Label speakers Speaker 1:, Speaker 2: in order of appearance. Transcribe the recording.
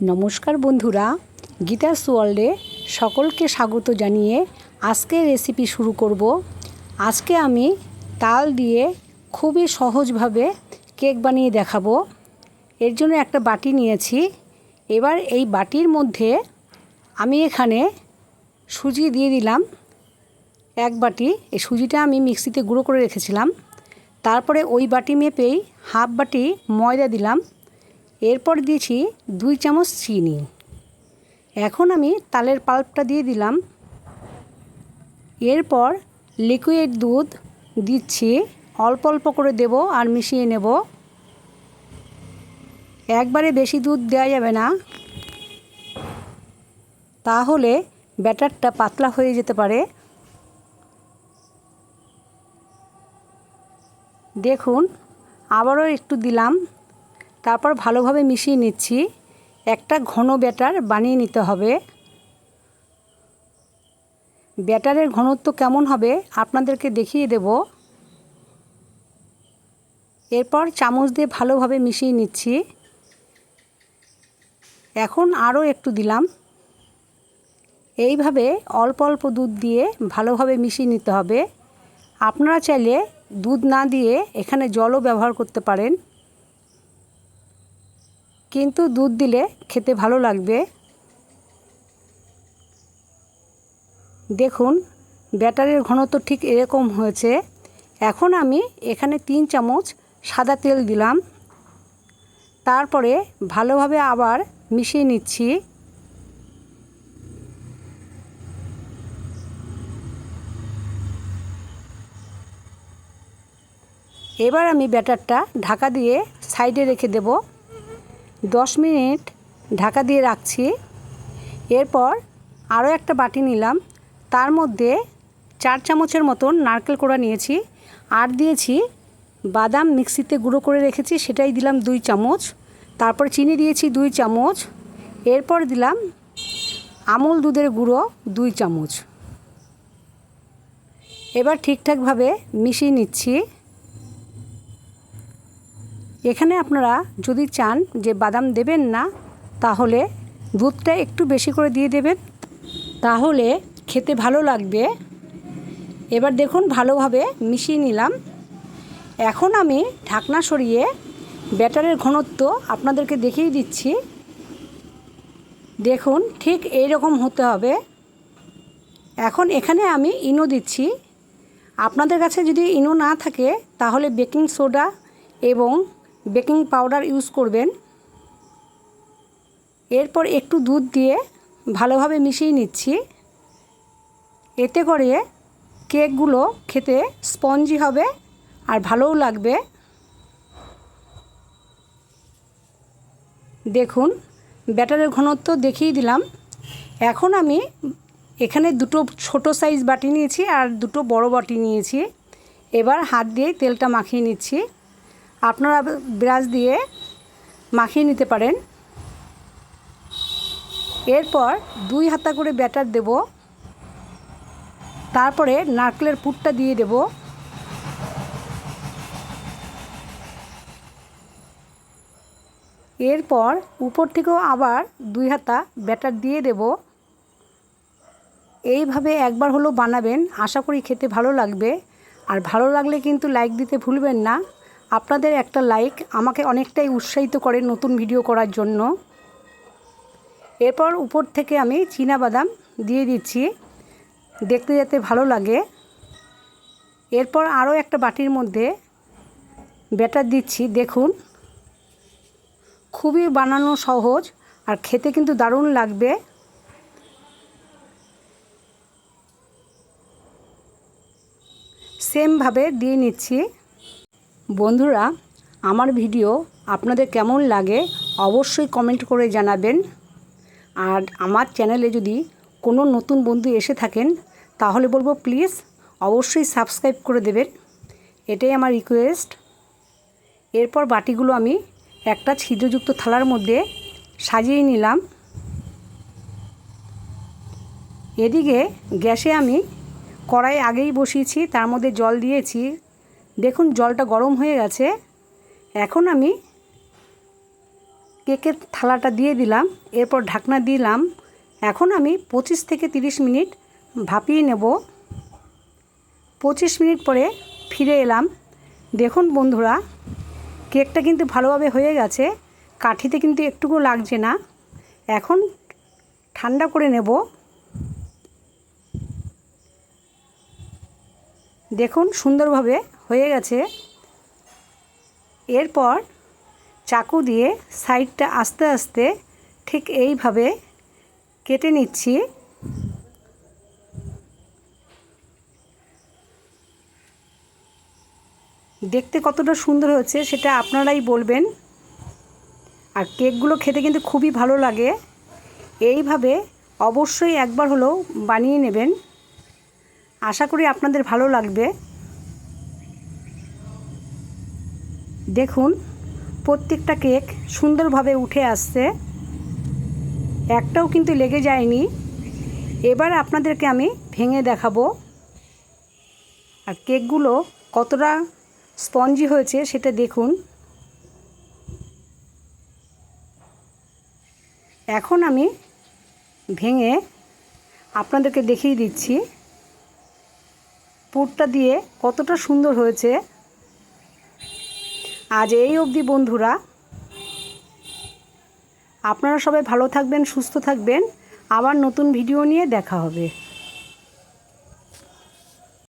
Speaker 1: নমস্কার বন্ধুরা, গীতাস ওয়ার্ল্ডে সকলকে স্বাগত জানিয়ে আজকে রেসিপি শুরু করব। আজকে আমি তাল দিয়ে খুবই সহজভাবে কেক বানিয়ে দেখাবো। এর জন্য একটা বাটি নিয়েছি। এবার এই বাটির মধ্যে আমি এখানে সুজি দিয়ে দিলাম। এক বাটি, এই সুজিটা আমি মিক্সিতে গুঁড়ো করে রেখেছিলাম। তারপরে ওই বাটি মেপেই হাফ বাটি ময়দা দিলাম। এরপর দিয়েছি দুই চামচ চিনি। এখন আমি তালের পাল্পটা দিয়ে দিলাম। এরপর লিকুইড দুধ দিচ্ছি। অল্প অল্প করে দেব আর মিশিয়ে নেব। একবারে বেশি দুধ দেওয়া যাবে না। তাহলে ব্যাটারটা পাতলা হয়ে যেতে পারে। দেখুন, আবারও একটু দিলাম। তারপর ভালোভাবে মিশিয়ে নিচ্ছি। একটা ঘন ব্যাটার বানিয়ে নিতে হবে। ব্যাটারের ঘনত্ব কেমন হবে আপনাদেরকে দেখিয়ে দেব। এরপর চামচ দিয়ে ভালোভাবে মিশিয়ে নিচ্ছি। এখন আরও একটু দিলাম। এইভাবে অল্প অল্প দুধ দিয়ে ভালোভাবে মিশিয়ে নিতে হবে। আপনারা চাইলে দুধ না দিয়ে এখানে জলও ব্যবহার করতে পারেন। কিন্তু দুধ দিলে খেতে ভালো লাগবে। দেখুন, ব্যাটারের ঘনত্ব ঠিক এরকম হয়েছে। এখন আমি এখানে তিন চামচ সাদা তেল দিলাম। তারপরে ভালোভাবে আবার মিশিয়ে নিচ্ছি। এবার আমি ব্যাটারটা ঢাকা দিয়ে সাইডে রেখে দেব। দশ মিনিট ঢাকা দিয়ে রাখছি। এরপর আরও একটা বাটি নিলাম। তার মধ্যে চার চামচের মতন নারকেল কোড়া নিয়েছি আর দিয়েছি বাদাম মিক্সিতে গুঁড়ো করে রেখেছি, সেটাই দিলাম দুই চামচ। তারপর চিনি দিয়েছি দুই চামচ। এরপর দিলাম আমুল দুধের গুঁড়ো দুই চামচ। এবার ঠিকঠাকভাবে মিশিয়ে নিচ্ছি। এখানে আপনারা যদি চান যে বাদাম দেবেন না, তাহলে দুধটা একটু বেশি করে দিয়ে দেবেন। তাহলে খেতে ভালো লাগবে। এবার দেখুন ভালোভাবে মিশিয়ে নিলাম। এখন আমি ঢাকনা সরিয়ে ব্যাটারের ঘনত্ব আপনাদেরকে দেখিয়ে দিচ্ছি। দেখুন ঠিক এই রকম হতে হবে। এখন এখানে আমি ইনো দিচ্ছি। আপনাদের কাছে যদি ইনো না থাকে, তাহলে বেকিং সোডা এবং বেকিং পাউডার ইউজ করবেন। এরপর একটু দুধ দিয়ে ভালোভাবে মিশিয়ে নিচ্ছি। এতে করে কেকগুলো খেতে স্পঞ্জি হবে আর ভালোও লাগবে। দেখুন, ব্যাটারের ঘনত্ব দেখিয়ে দিলাম। এখন আমি এখানে দুটো ছোট সাইজ বাটি নিয়েছি আর দুটো বড় বাটি নিয়েছি। এবার হাত দিয়ে তেলটা মাখিয়ে নিচ্ছি। আপনারা ব্রাশ দিয়ে মাখিয়ে নিতে পারেন। এরপর দুই হাতা করে ব্যাটার দেব। তারপরে নারকেলের পুরটা দিয়ে দেব। এরপর উপর থেকেও আবার দুই হাতা ব্যাটার দিয়ে দেব। এইভাবে একবার হলো বানাবেন। আশা করি খেতে ভালো লাগবে। আর ভালো লাগলে কিন্তু লাইক দিতে ভুলবেন না। আপনাদের একটা লাইক আমাকে অনেকটাই উৎসাহিত করে নতুন ভিডিও করার জন্য। এরপর উপর থেকে আমি বাদাম দিয়ে দিচ্ছি। দেখতে যাতে ভালো লাগে। এরপর আরও একটা বাটির মধ্যে ব্যাটার দিচ্ছি, দেখুন। খুবই বানানো সহজ আর খেতে কিন্তু দারুণ লাগবে। সেমভাবে দিয়ে নিচ্ছি। বন্ধুরা, আমার ভিডিও আপনাদের কেমন লাগে অবশ্যই কমেন্ট করে জানাবেন। আর আমার চ্যানেলে যদি কোনো নতুন বন্ধু এসে থাকেন, তাহলে বলব প্লিজ অবশ্যই সাবস্ক্রাইব করে দেবেন। এটাই আমার রিকোয়েস্ট এরপর বাটিগুলো আমি একটা ছিদ্রযুক্ত থালার মধ্যে সাজিয়ে নিলাম। এদিকে গ্যাসে আমি কড়াই আগেই বসিয়েছি, তার মধ্যে জল দিয়েছি। দেখুন, জলটা গরম হয়ে গেছে। এখন আমি কেকের থালাটা দিয়ে দিলাম, এরপর ঢাকনা দিলাম। এখন আমি পঁচিশ থেকে তিরিশ মিনিট ভাপিয়ে নেব। পঁচিশ মিনিট পরে ফিরে এলাম। দেখুন বন্ধুরা, কেকটা কিন্তু ভালোভাবে হয়ে গেছে, কাঠিতে কিন্তু একটুকু লাগছে না। এখন ঠান্ডা করে নেব। দেখুন, সুন্দরভাবে হয়ে গেছে। এরপর চাকু দিয়ে সাইডটা আস্তে আস্তে ঠিক এইভাবে কেটে নিচ্ছি। দেখতে কতটা সুন্দর হয়েছে সেটা আপনারাই বলবেন। আর কেকগুলো খেতে কিন্তু খুবই ভালো লাগে। এইভাবে অবশ্যই একবার হলেও বানিয়ে নেবেন। আশা করি আপনাদের ভালো লাগবে। দেখুন, প্রত্যেকটা কেক সুন্দরভাবে উঠে আসছে। একটাও কিন্তু লেগে যায়নি। এবার আপনাদেরকে আমি ভেঙে দেখাবো। আর কেকগুলো কতটা স্পঞ্জি হয়েছে সেটা দেখুন। এখন আমি ভেঙে আপনাদেরকে দেখিয়ে দিচ্ছি। পুরটা দিয়ে কতটা সুন্দর হয়েছে। আজ এই অবধি বন্ধুরা। আপনারা সবাই ভালো থাকবেন, সুস্থ থাকবেন। আবার নতুন ভিডিও নিয়ে দেখা হবে।